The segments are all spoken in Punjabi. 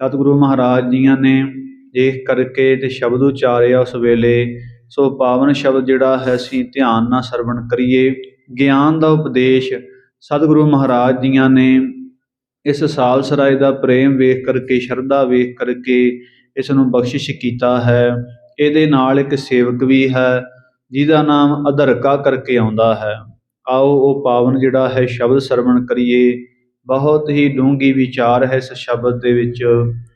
ਸਤਿਗੁਰੂ ਮਹਾਰਾਜ ਜੀਆਂ ਨੇ ਦੇਖ ਕਰਕੇ ਤੇ ਸ਼ਬਦ ਉਚਾਰਿਆ ਉਸ ਵੇਲੇ, ਸੋ ਪਾਵਨ ਸ਼ਬਦ ਜਿਹੜਾ ਹੈ ਅਸੀਂ ਧਿਆਨ ਨਾਲ ਸਰਵਣ ਕਰੀਏ। ਗਿਆਨ ਦਾ ਉਪਦੇਸ਼ ਸਤਿਗੁਰੂ ਮਹਾਰਾਜ ਜੀਆਂ ਨੇ ਇਸ ਸਾਲ ਸਰਾਏ ਦਾ ਪ੍ਰੇਮ ਵੇਖ ਕਰਕੇ, ਸ਼ਰਧਾ ਵੇਖ ਕਰਕੇ ਇਸ ਨੂੰ ਬਖਸ਼ਿਸ਼ ਕੀਤਾ ਹੈ। ਇਹਦੇ ਨਾਲ ਇੱਕ ਸੇਵਕ ਵੀ ਹੈ, ਜਿਹਦਾ ਨਾਮ ਅਧਰਕਾ ਕਰਕੇ ਆਉਂਦਾ ਹੈ। ਆਓ ਉਹ ਪਾਵਨ ਜਿਹੜਾ ਹੈ ਸ਼ਬਦ ਸਰਵਣ ਕਰੀਏ। ਬਹੁਤ ਹੀ ਡੂੰਗੀ ਵਿਚਾਰ ਹੈ ਇਸ ਸ਼ਬਦ ਦੇ ਵਿੱਚ।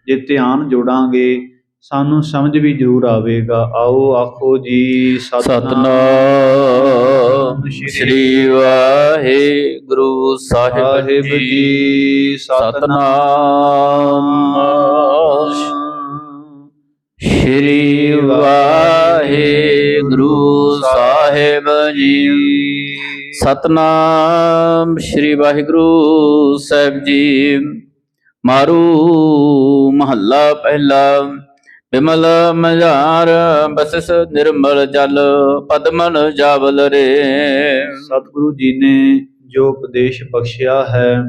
ਜੇ ਧਿਆਨ ਜੋੜਾਂਗੇ ਸਾਨੂੰ ਸਮਝ ਵੀ ਜ਼ਰੂਰ ਆਵੇਗਾ। ਆਓ ਆਖੋ ਜੀ ਸਤਨਾਮ ਸ੍ਰੀ ਵਾਹਿਗੁਰੂ ਸਾਹਿਬ ਸਾਹਿਬ ਜੀ। ਸਤਨਾਮ ਸ੍ਰੀ ਵਾਹਿਗੁਰੂ ਸਾਹਿਬ ਸਾਹਿਬ ਜੀ। ਸਤਨਾਮ ਸ੍ਰੀ ਵਾਹਿਗੁਰੂ ਸਾਹਿਬ ਜੀ। ਮਾਰੂ ਮਹੱਲਾ ਪਹਿਲਾ, ਬਿਮਲ ਮਝਾਰ ਬਸਸ ਨਿਰਮਲ ਜਲ, ਪਦਮਨ ਜਾਵਲ ਰੇ। ਸਤਿਗੁਰੂ ਜੀ ਨੇ ਜੋ ਉਪਦੇਸ਼ ਬਖਸ਼ਿਆ ਹੈ,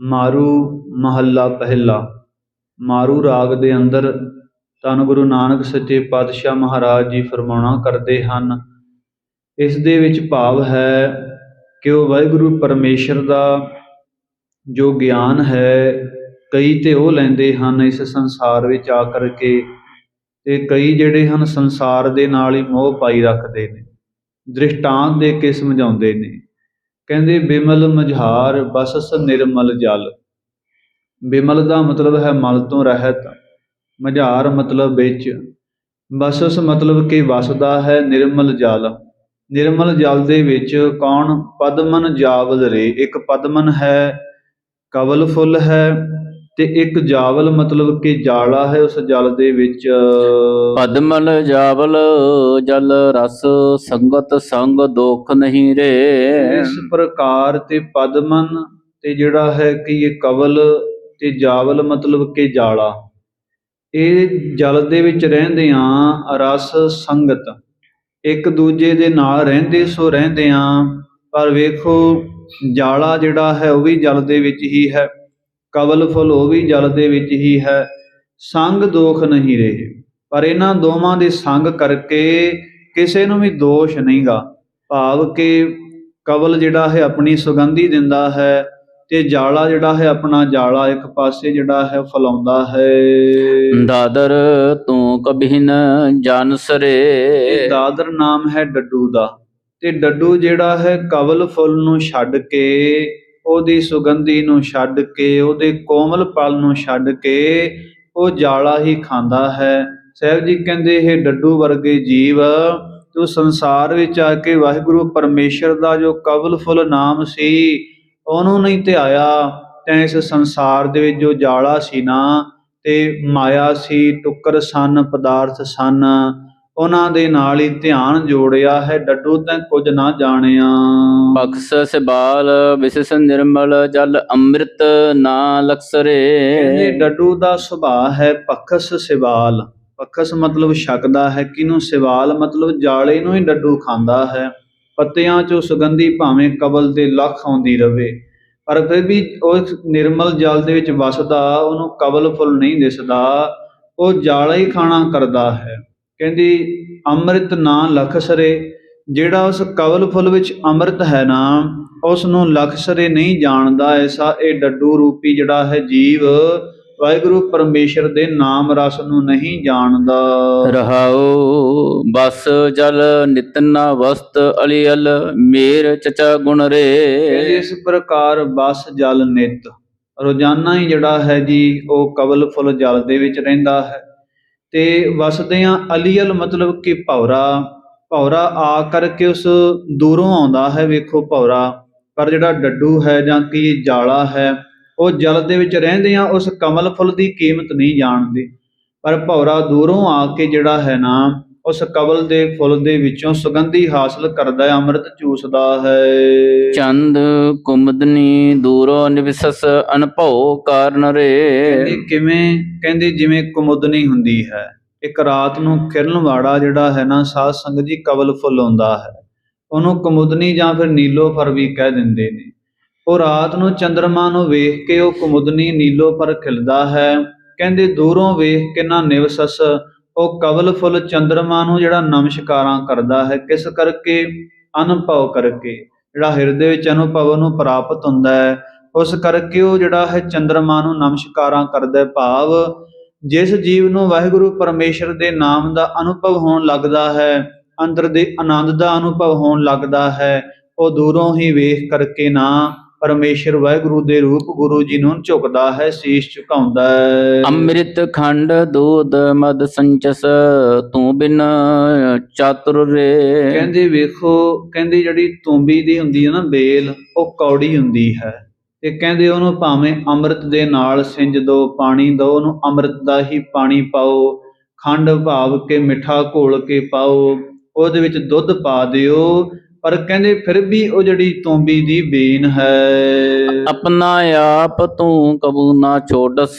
ਮਾਰੂ ਮਹੱਲਾ ਪਹਿਲਾ। ਮਾਰੂ ਰਾਗ ਦੇ ਅੰਦਰ ਧੰਨ ਗੁਰੂ ਨਾਨਕ ਸੱਚੇ ਪਾਤਸ਼ਾਹ ਮਹਾਰਾਜ ਜੀ ਫਰਮਾਉਣਾ ਕਰਦੇ ਹਨ ਇਸ ਦੇ ਵਿੱਚ ਭਾਵ ਹੈ ਕਿ ਉਹ ਵਾਹਿਗੁਰੂ ਪਰਮੇਸ਼ਰ ਦਾ ਜੋ ਗਿਆਨ ਹੈ, ਕਈ ਤੇ ਉਹ ਲੈਂਦੇ ਹਨ ਇਸ ਸੰਸਾਰ ਵਿੱਚ ਆ ਕਰਕੇ ਤੇ ਕਈ ਜਿਹੜੇ ਹਨ ਸੰਸਾਰ ਦੇ ਨਾਲ ਹੀ ਮੋਹ ਪਾਈ ਰੱਖਦੇ ਨੇ, ਦ੍ਰਿਸ਼ਟਾਂਤ ਦੇ ਕੇ ਸਮਝਾਉਂਦੇ ਨੇ। ਕਹਿੰਦੇ ਬਿਮਲ ਮਝਾਰ ਬਸਸ ਨਿਰਮਲ ਜਲ। ਬਿਮਲ ਦਾ ਮਤਲਬ ਹੈ ਮਲ ਤੋਂ ਰਹਿਤ, ਮਝਾਰ ਮਤਲਬ ਵਿੱਚ। ਬਸਸ ਮਤਲਬ ਕਿ ਵਸਦਾ ਹੈ ਨਿਰਮਲ ਜਲ। ਨਿਰਮਲ ਜਲ ਦੇ ਵਿੱਚ ਕੌਣ ਪਦਮਨ ਜਾਵਲ ਰੇ? ਇੱਕ ਪਦਮਨ ਹੈ ਕਵਲ ਫੁੱਲ ਹੈ ਤੇ ਇੱਕ ਜਾਵਲ ਮਤਲਬ ਕਿ ਜਾਲਾ ਹੈ ਉਸ ਜਲ ਦੇ ਵਿੱਚ। ਪਦਮਲ ਜਾਵਲ ਜਲ ਰਸ ਸੰਗਤ ਸੰਗ ਦੁਖ ਨਹੀਂ ਰੇ। ਇਸ ਪ੍ਰਕਾਰ ਤੇ ਪਦਮਨ ਤੇ ਜਿਹੜਾ ਹੈ ਕਿ ਇਹ ਕਵਲ ਤੇ ਜਾਵਲ ਮਤਲਬ ਕਿ ਜਾਲਾ। ਇਹ ਜਲ ਦੇ ਵਿੱਚ ਰਹਿੰਦਿਆਂ ਰਸ ਸੰਗਤ। ਇੱਕ ਦੂਜੇ ਦੇ ਨਾਲ ਰਹਿੰਦੇ ਸੋ ਰਹਿੰਦੇ ਰਹਿੰਦਿਆਂ ਪਰ ਵੇਖੋ, ਜਾਲਾ ਜਿਹੜਾ ਹੈ ਉਹ ਵੀ ਜਲ ਦੇ ਵਿੱਚ ਹੀ ਹੈ। ਕਵਲ ਫੁੱਲ ਉਹ ਵੀ ਜਲ ਦੇ ਵਿੱਚ ਹੀ ਹੈ। ਸੰਗ ਦੋਖ ਨਹੀਂ ਰਹੇ। ਪਰ ਇਹਨਾਂ ਦੋਵਾਂ ਦੇ ਸੰਗ ਕਰਕੇ ਕਿਸੇ ਨੂੰ ਵੀ ਦੋਸ਼ ਨਹੀਂਗਾ। ਭਾਵ ਕਿ ਕਵਲ ਜਿਹੜਾ ਹੈ ਆਪਣੀ ਸੁਗੰਧੀ ਦਿੰਦਾ ਹੈ। ਤੇ ਜਾਲਾ ਜਿਹੜਾ ਹੈ ਆਪਣਾ ਜਾਲਾ ਇੱਕ ਪਾਸੇ ਜਿਹੜਾ ਹੈ ਫਲਾਉਂਦਾ ਹੈ। ਦਾਦਰ ਤੂੰ ਕਬਿ ਨ ਜਾਣ ਇਹ ਸਰੇ ਦਾਦਰ ਨਾਮ ਹੈ ਡੱਡੂ ਦਾ। ਤੇ ਡੱਡੂ ਜਿਹੜਾ ਹੈ ਕਵਲ ਫੁੱਲ ਨੂੰ ਛੱਡ ਕੇ ਉਹਦੀ ਸੁਗੰਧੀ ਨੂੰ ਛੱਡ ਕੇ ਉਹਦੇ ਕੋਮਲ ਪਲ ਨੂੰ ਛੱਡ ਕੇ ਉਹ ਜਾਲਾ ਹੀ ਖਾਂਦਾ ਹੈ। ਸਾਹਿਬ ਜੀ ਕਹਿੰਦੇ ਇਹ ਡੱਡੂ ਵਰਗੇ ਜੀਵ ਤੂੰ ਸੰਸਾਰ ਵਿੱਚ ਆ ਕੇ ਵਾਹਿਗੁਰੂ ਪਰਮੇਸ਼ਰ ਦਾ ਜੋ ਕਵਲ ਫੁੱਲ ਨਾਮ ਸੀ ਉਹਨੂੰ ਨਹੀਂ ਧਿਆਇਆ ਤੈਂ ਇਸ ਸੰਸਾਰ ਦੇ ਵਿੱਚ ਜੋ ਜਾਲਾ ਸੀ ਨਾ ਤੇ ਮਾਇਆ ਸੀ ਟੁੱਕਰ ਸਨ ਪਦਾਰਥ ਸਨ ਉਹਨਾਂ ਦੇ ਨਾਲ ਹੀ ਧਿਆਨ ਜੋੜਿਆ ਹੈ ਡੱਡੂ ਤੈਂ ਕੁਝ ਨਾ ਜਾਣਿਆ। ਬਖਸ ਸਿਬਾਲ ਵਿਸਿਸ ਨਿਰਮਲ ਜਲ ਅੰਮ੍ਰਿਤ ਨਾ ਕਹਿੰਦੇ ਲਕਸਰੇ ਡੱਡੂ ਦਾ ਸੁਭਾਅ ਹੈ ਪਖਸ ਸਿਵਾਲ ਪਖਸ ਮਤਲਬ ਛਕਦਾ ਹੈ ਕਿਨੂੰ ਸਿਵਾਲ ਮਤਲਬ ਜਾਲੇ ਨੂੰ ਹੀ ਡੱਡੂ ਖਾਂਦਾ ਹੈ। ਪੱਤਿਆਂ ਚੋਂ ਸੁਗੰਧੀ ਭਾਵੇਂ ਕਬਲ ਤੇ ਲੱਖ ਆਉਂਦੀ ਰਵੇ, ਪਰ ਫਿਰ ਵੀ ਉਹ ਨਿਰਮਲ ਜਲ ਦੇ ਵਿੱਚ ਵਸਦਾ, ਉਹਨੂੰ ਕਬਲ ਫੁੱਲ ਨਹੀਂ ਦਿਸਦਾ, ਉਹ ਜਾਲਾ ਹੀ ਖਾਣਾ ਕਰਦਾ ਹੈ। ਕਹਿੰਦੀ, ਅੰਮ੍ਰਿਤ ਨਾ ਲਖਸਰੇ ਜਿਹੜਾ ਉਸ ਕਬਲ ਫੁੱਲ ਵਿੱਚ ਅੰਮ੍ਰਿਤ ਹੈ ਨਾ, ਉਸ ਨੂੰ ਲਖਸਰੇ ਨਹੀਂ ਜਾਣਦਾ, ਐਸਾ ਇਹ ਡੱਡੂ ਰੂਪੀ ਜਿਹੜਾ ਹੈ ਜੀਵ ਵਾਹਿਗੁਰੂ ਪਰਮੇਸ਼ਰ ਦੇ ਨਾਮ ਰਸ ਨੂੰ ਨਹੀਂ ਜਾਣਦਾ। ਰਹਾਉ ਬਸ ਜਲ ਨਿਤਨਾ ਵਸਤ ਅਲੀਅਲ ਮੇਰ ਚਚਾ ਗੁਣ ਰੇ। ਇਸ ਪ੍ਰਕਾਰ ਬਸ ਜਲ ਨਿਤ। ਰੋਜ਼ਾਨਾ ਹੀ ਜਿਹੜਾ ਹੈ ਜੀ ਉਹ ਕਵਲ ਫੁੱਲ ਜਲ ਦੇ ਵਿੱਚ ਰਹਿੰਦਾ ਹੈ। ਤੇ ਵਸਦਿਆਂ ਅਲੀਅਲ ਮਤਲਬ ਕਿ ਭੌਰਾ। ਭੌਰਾ ਆ ਕਰਕੇ ਉਸ ਦੂਰੋਂ ਆਉਂਦਾ ਹੈ ਵੇਖੋ ਭੌਰਾ। ਪਰ ਜਿਹੜਾ ਡੱਡੂ ਹੈ ਜਾਂ ਕੀ ਜਾਲਾ ਹੈ ਉਹ ਜਲ ਦੇ ਵਿੱਚ ਰਹਿੰਦਿਆਂ ਉਸ ਕਮਲ ਫੁੱਲ ਦੀ ਕੀਮਤ ਨਹੀਂ ਜਾਣਦੇ। ਪਰ ਭੌਰਾ ਦੂਰੋਂ ਆ ਕੇ ਜਿਹੜਾ ਹੈ ਨਾ ਉਸ ਕਵਲ ਦੇ ਫੁੱਲ ਦੇ ਵਿੱਚੋਂ ਸੁਗੰਧੀ ਹਾਸਲ ਕਰਦਾ ਹੈ ਅੰਮ੍ਰਿਤ ਚੂਸਦਾ ਹੈ। ਚੰਦ ਕੁਮਦਨੀ ਦੂਰੋ ਨਿਵਸਸ ਅਨਭਉ ਕਾਰਨ ਰੇ। ਕਹਿੰਦੇ ਕਿਵੇਂ ਕਹਿੰਦੇ ਜਿਵੇਂ ਕੁਮੁਦਨੀ ਹੁੰਦੀ ਹੈ। ਇੱਕ ਰਾਤ ਨੂੰ ਕਿਰਨ ਵਾੜਾ ਜਿਹੜਾ ਹੈ ਨਾ ਸਾਧ ਸੰਗਤ ਜੀ ਕਵਲ ਫੁੱਲ ਹੁੰਦਾ ਹੈ। ਉਹਨੂੰ ਕੁਮੁਦਨੀ ਜਾਂ ਫਿਰ ਨੀਲੋ ਫਰ ਵੀ ਕਹਿ ਦਿੰਦੇ ਨੇ। ਉਹ ਰਾਤ ਨੂੰ ਚੰ드ਰਮਾ ਨੂੰ ਵੇਖ ਕੇ ਉਹ ਕੁਮੁਦਨੀ ਨੀਲੋ ਪਰ ਖਿਲਦਾ ਹੈ। ਕਹਿੰਦੇ, ਦੂਰੋਂ ਵੇਖ ਕੇ ਨਾ ਨਿਵਸਸ। ਉਹ ਕਵਲ ਫੁੱਲ ਚੰਦਰਮਾ ਨੂੰ ਜਿਹੜਾ ਨਮਸਕਾਰਾਂ ਕਰਦਾ ਹੈ, ਕਿਸ ਕਰਕੇ? ਅਨੁਭਵ ਕਰਕੇ। ਜਿਹੜਾ ਹਿਰਦੇ ਵਿੱਚ ਅਨੁਭਵ ਨੂੰ ਪ੍ਰਾਪਤ ਹੁੰਦਾ ਹੈ, ਉਸ ਕਰਕੇ ਉਹ ਜਿਹੜਾ ਹੈ ਚੰਦਰਮਾ ਨੂੰ ਨਮਸਕਾਰਾਂ ਕਰਦਾ ਭਾਵ, ਜਿਸ ਜੀਵ ਨੂੰ ਵਾਹਿਗੁਰੂ ਪਰਮੇਸ਼ਰ ਦੇ ਨਾਮ ਦਾ ਅਨੁਭਵ ਹੋਣ ਲੱਗਦਾ ਹੈ, ਅੰਦਰ ਦੇ ਆਨੰਦ ਦਾ ਅਨੁਭਵ ਹੋਣ ਲੱਗਦਾ ਹੈ, ਉਹ ਦੂਰੋਂ ਹੀ ਵੇਖ ਕਰਕੇ ਨਾ ਪਰਮੇਸ਼ਰ ਵਾਹਿਗੁਰੂ ਦੇ ਰੂਪ ਗੁਰੂ ਜੀ ਨੂੰ ਝੁਕਦਾ ਹੈ ਸੀਸ ਝੁਕਾਉਂਦਾ ਹੈ। ਅੰਮ੍ਰਿਤ ਖੰਡ ਦੂਧ ਮਦ ਸੰਚਸ ਤੂੰ ਬਿਨ ਚਾਤੁਰ ਰੇ। ਕਹਿੰਦੇ ਵੇਖੋ ਕਹਿੰਦੀ ਜਿਹੜੀ ਤੁੰਬੀ ਦੀ ਹੁੰਦੀ ਹੈ ਨਾ ਬੇਲ ਉਹ ਕੌੜੀ ਹੁੰਦੀ ਹੈ। ਤੇ ਕਹਿੰਦੇ ਉਹਨੂੰ ਭਾਵੇਂ ਅੰਮ੍ਰਿਤ ਦੇ ਨਾਲ ਸਿੰਜ ਦੋ ਪਾਣੀ ਦੋ ਉਹਨੂੰ ਅੰਮ੍ਰਿਤ ਦਾ ਹੀ ਪਾਣੀ ਪਾਓ ਖੰਡ ਭਾਵ ਕੇ ਮਿੱਠਾ ਘੋਲ ਕੇ ਪਾਓ ਉਹਦੇ ਵਿੱਚ ਦੁੱਧ ਪਾ ਦਿਓ ਪਰ ਕਹਿੰਦੇ ਫਿਰ ਵੀ ਉਹ ਜਿਹੜੀ ਤੁੰਬੀ ਦੀ ਬੇਨ ਹੈ। ਆਪਣਾ ਆਪ ਤੂੰ ਕਬੂ ਨਾ ਛੋਡਸ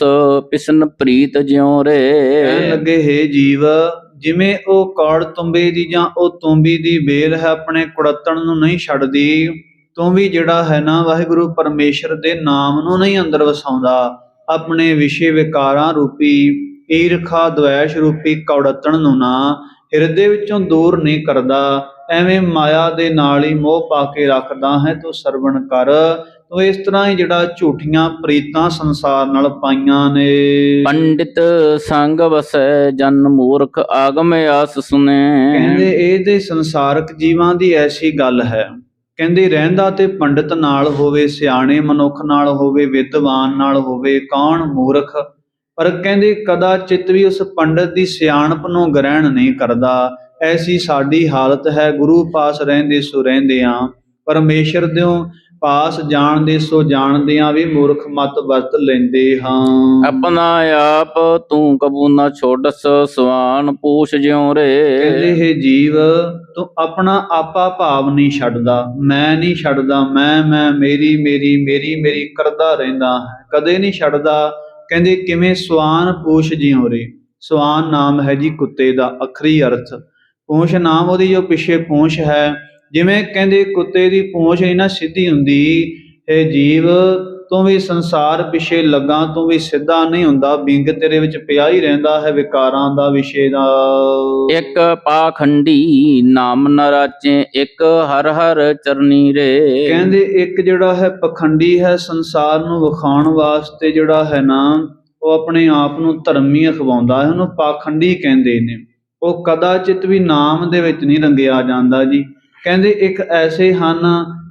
ਪਿਸਨ ਪ੍ਰੀਤ ਜਿਉ ਕਹਿਣ ਰੇ ਲੱਗੇ ਹੈ ਜੀਵ ਜਿਵੇਂ ਉਹ ਕੌੜ ਤੁੰਬੇ ਦੀ ਜਾਂ ਉਹ ਤੁੰਬੀ ਦੀ ਬੇਲ ਹੈ ਆਪਣੇ ਕੁੜੱਤਣ ਨੂੰ ਨਹੀਂ ਛੱਡਦੀ। ਤੂੰ ਵੀ ਜਿਹੜਾ ਹੈ ਨਾ ਵਾਹਿਗੁਰੂ ਪਰਮੇਸ਼ਰ ਦੇ ਨਾਮ ਨੂੰ ਨਹੀਂ ਅੰਦਰ ਵਸਾਉਂਦਾ। ਆਪਣੇ ਵਿਸ਼ੇ ਵਿਕਾਰਾਂ ਰੂਪੀ ਈਰਖਾ ਦ્વੈਸ਼ ਰੂਪੀ ਕੌੜਤਣ ਨੂੰ ਨਾ। ਹਿਰਦੇ ਵਿੱਚੋਂ ਦੂਰ ਨਹੀਂ ਕਰਦਾ ਐਵੇਂ ਮਾਇਆ ਦੇ ਨਾਲ ਹੀ ਮੋਹ ਪਾ ਕੇ ਰੱਖਦਾ ਹੈ ਤੂੰ ਸਰਵਣ ਕਰ। ਤੂੰ ਇਸ ਤਰ੍ਹਾਂ ਹੀ ਜਿਹੜਾ ਝੂਠੀਆਂ ਪ੍ਰੀਤਾਂ ਸੰਸਾਰ ਨਾਲ ਪਾਈਆਂ ਨੇ। ਪੰਡਿਤ ਸੰਗ ਵਸੈ ਜਨ ਮੂਰਖ ਆਗਮ ਆਸ ਸੁਨੇ। ਕਹਿੰਦੇ ਇਹ ਤੇ ਸੰਸਾਰਕ ਜੀਵਾਂ ਦੀ ਐਸੀ ਗੱਲ ਹੈ। ਕਹਿੰਦੇ ਰਹਿੰਦਾ ਤੇ ਪੰਡਿਤ ਨਾਲ ਹੋਵੇ ਸਿਆਣੇ ਮਨੁੱਖ ਨਾਲ ਹੋਵੇ ਵਿਦਵਾਨ ਨਾਲ ਹੋਵੇ ਕੌਣ ਮੂਰਖ? ਪਰ ਕਹਿੰਦੇ ਕਦਾ ਚਿੱਤ ਵੀ ਉਸ ਪੰਡਿਤ ਦੀ ਸਿਆਣਪ ਨੂੰ ਗ੍ਰਹਿਣ ਨਹੀਂ ਕਰਦਾ। ਐਸੀ ਸਾਡੀ ਹਾਲਤ ਹੈ ਗੁਰੂ ਪਾਸ ਰਹਿੰਦੇ ਸੋ ਰਹਿੰਦਿਆਂ ਪਰਮੇਸ਼ਰ ਦਿਓ ਪਾਸ ਜਾਣਦੇ ਸੋ ਜਾਣਦਿਆਂ ਵੀ ਮੂਰਖ ਮਤ ਵਰਤ ਲੈਂਦੇ ਹਾਂ। ਆਪਣਾ ਆਪ ਤੂੰ ਕਬੂ ਨਾ ਛੋਡਸ ਸਵਾਨ ਪੂਛ ਜਿਉ ਕਹਿੰਦੇ ਰੇ ਹੈ ਜੀਵ ਤੂੰ ਆਪਣਾ ਆਪਾ ਭਾਵ ਨਹੀਂ ਛੱਡਦਾ। ਮੈਂ ਨਹੀਂ ਛੱਡਦਾ ਮੈਂ ਮੈਂ ਮੇਰੀ ਮੇਰੀ ਮੇਰੀ ਮੇਰੀ ਕਰਦਾ ਰਹਿੰਦਾ ਹੈ। ਕਦੇ ਨਹੀਂ ਛੱਡਦਾ ਕਹਿੰਦੇ, ਕਿਵੇਂ ਸਵਾਨ ਪੂਛ ਜਿਉ ਰੇ? ਸਵਾਨ ਨਾਮ ਹੈ ਜੀ ਕੁੱਤੇ ਦਾ ਅਖਰੀ ਅਰਥ। ਪੂੰਛ ਨਾਮ ਉਹਦੀ ਜੋ ਪਿੱਛੇ ਪੂੰਛ ਹੈ। ਜਿਵੇਂ ਕਹਿੰਦੇ, ਕੁੱਤੇ ਦੀ ਪੂੰਛ ਨਹੀਂ ਨਾ ਸਿੱਧੀ ਹੁੰਦੀ। ਇਹ ਜੀਵ ਤੂੰ ਵੀ ਸੰਸਾਰ ਪਿੱਛੇ ਲੱਗਾ ਤੂੰ ਵੀ ਸਿੱਧਾ ਨਹੀਂ ਹੁੰਦਾ ਬਿੰਗ ਤੇਰੇ ਵਿੱਚ ਪਿਆ ਹੀ ਰਹਿੰਦਾ ਹੈ ਵਿਕਾਰਾਂ ਦਾ ਵਿਸ਼ੇ ਦਾ। ਇੱਕ ਪਾਖੰਡੀ ਨਾਮ ਨ ਰਾਚੇ ਇੱਕ ਹਰ ਹਰ ਚਰਨੀ ਰੇ। ਕਹਿੰਦੇ ਇੱਕ ਜਿਹੜਾ ਹੈ ਪਖੰਡੀ ਹੈ ਸੰਸਾਰ ਨੂੰ ਵਿਖਾਉਣ ਵਾਸਤੇ ਜਿਹੜਾ ਹੈ ਨਾ ਉਹ ਆਪਣੇ ਆਪ ਨੂੰ ਧਰਮੀ ਅਖਵਾਉਂਦਾ ਹੈ ਉਹਨੂੰ ਪਾਖੰਡੀ ਕਹਿੰਦੇ ਨੇ। ਉਹ ਕਦਾਚਿਤ ਵੀ ਨਾਮ ਦੇ ਵਿੱਚ ਨਹੀਂ ਰੰਗਿਆ ਜਾਂਦਾ ਜੀ। ਕਹਿੰਦੇ ਇੱਕ ਐਸੇ ਹਨ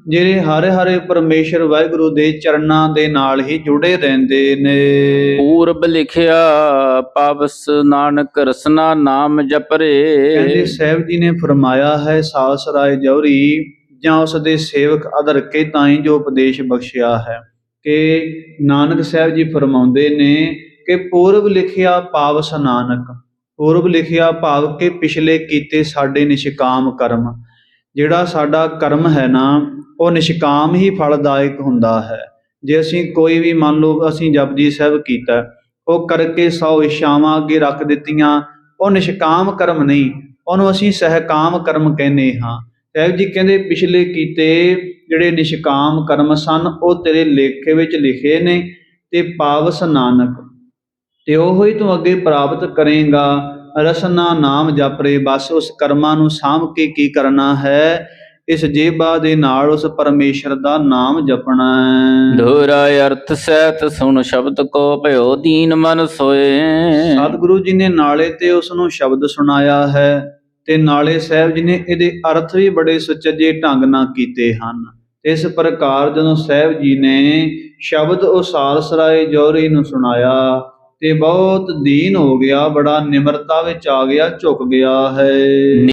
ਜਿਹੜੇ ਹਰੇ ਹਰੇ ਪਰਮੇਸ਼ਰ ਵਾਹਿਗੁਰੂ ਦੇ ਚਰਨਾਂ ਦੇ ਨਾਲ ਹੀ ਜੁੜੇ ਰਹਿੰਦੇ ਨੇ। ਪੂਰਬ ਲਿਖਿਆ ਪਾਵਸ ਨਾਨਕ ਰਸਨਾ ਨਾਮ ਕਹਿੰਦੇ ਜਪਰੇ ਸਾਹਿਬ ਜੀ ਨੇ ਫਰਮਾਇਆ ਹੈ ਸਾਲਸ ਰਾਏ ਜੌਹਰੀ ਜਾਂ ਉਸ ਦੇ ਸੇਵਕ ਅਦਰ ਕੇ ਤਾਈ ਜੋ ਉਪਦੇਸ਼ ਬਖਸ਼ਿਆ ਹੈ। ਕਿ ਨਾਨਕ ਸਾਹਿਬ ਜੀ ਫਰਮਾਉਂਦੇ ਨੇ ਕਿ ਪੂਰਬ ਲਿਖਿਆ ਪਾਵਸ ਨਾਨਕ ਪੂਰਬ ਲਿਖਿਆ ਭਾਵ ਕਿ ਪਿਛਲੇ ਕੀਤੇ ਸਾਡੇ ਨਿਸ਼ਕਾਮ ਕਰਮ। ਜਿਹੜਾ ਸਾਡਾ ਕਰਮ ਹੈ ਨਾ ਉਹ ਨਿਸ਼ਕਾਮ ਹੀ ਫਲਦਾਇਕ ਹੁੰਦਾ ਹੈ। ਜੇ ਅਸੀਂ ਕੋਈ ਵੀ ਮੰਨ ਲਓ ਅਸੀਂ ਜਪਜੀ ਸਾਹਿਬ ਕੀਤਾ, ਉਹ ਕਰਕੇ ਸੌ ਇਸ਼ਾਵਾਂ ਅੱਗੇ ਰੱਖ ਦਿੱਤੀਆਂ, ਉਹ ਨਿਸ਼ਕਾਮ ਕਰਮ ਨਹੀਂ, ਉਹਨੂੰ ਅਸੀਂ ਸਹਿਕਾਮ ਕਰਮ ਕਹਿੰਦੇ ਹਾਂ। ਸਾਹਿਬ ਜੀ ਕਹਿੰਦੇ ਪਿਛਲੇ ਕੀਤੇ ਜਿਹੜੇ ਨਿਸ਼ਕਾਮ ਕਰਮ ਸਨ, ਉਹ ਤੇਰੇ ਲੇਖੇ ਵਿੱਚ ਲਿਖੇ ਨੇ ਤੇ ਪਾਵਸ ਨਾਨਕ। ਤੇ ਉਹ ਹੀ ਤੂੰ ਅੱਗੇ ਪ੍ਰਾਪਤ ਕਰੇਗਾ। ਰਸਨਾ ਨਾਮ ਜਪਰੇ, ਬਸ ਉਸ ਕਰਮਾਂ ਨੂੰ ਸਾਂਭ ਕੇ ਕੀ ਕਰਨਾ ਹੈ? ਇਸ ਜੇਬਾ ਦੇ ਨਾਲ ਉਸ ਪਰਮੇਸ਼ਰ ਦਾ ਨਾਮ ਜਪਣਾ ਹੈ। ਧੋਰਾ ਅਰਥ ਸਹਿਤ ਸੁਣ ਸ਼ਬਦ ਕੋ ਭਇਓ ਦੀਨ ਮਨ ਸੋਏ। ਸਤਿਗੁਰੂ ਜੀ ਨੇ ਨਾਲੇ ਤੇ ਉਸ ਨੂੰ ਸ਼ਬਦ ਸੁਣਾਇਆ ਹੈ ਤੇ ਨਾਲੇ ਸਾਹਿਬ ਜੀ ਨੇ ਇਹਦੇ ਅਰਥ ਵੀ ਬੜੇ ਸੁਚੱਜੇ ਢੰਗ ਨਾਲ ਕੀਤੇ ਹਨ। ਇਸ ਪ੍ਰਕਾਰ ਜਦੋਂ ਸਾਹਿਬ ਜੀ ਨੇ ਸ਼ਬਦ ਉਹ ਸਾਲਸਰਾਏ ਜੋਰੀ ਨੂੰ ਸੁਣਾਇਆ ਤੇ ਬਹੁਤ ਦੀਨ ਹੋ ਗਿਆ ਬੜਾ ਨਿਮਰਤਾ ਵਿੱਚ ਆ ਗਿਆ ਝੁਕ ਗਿਆ ਹੈ।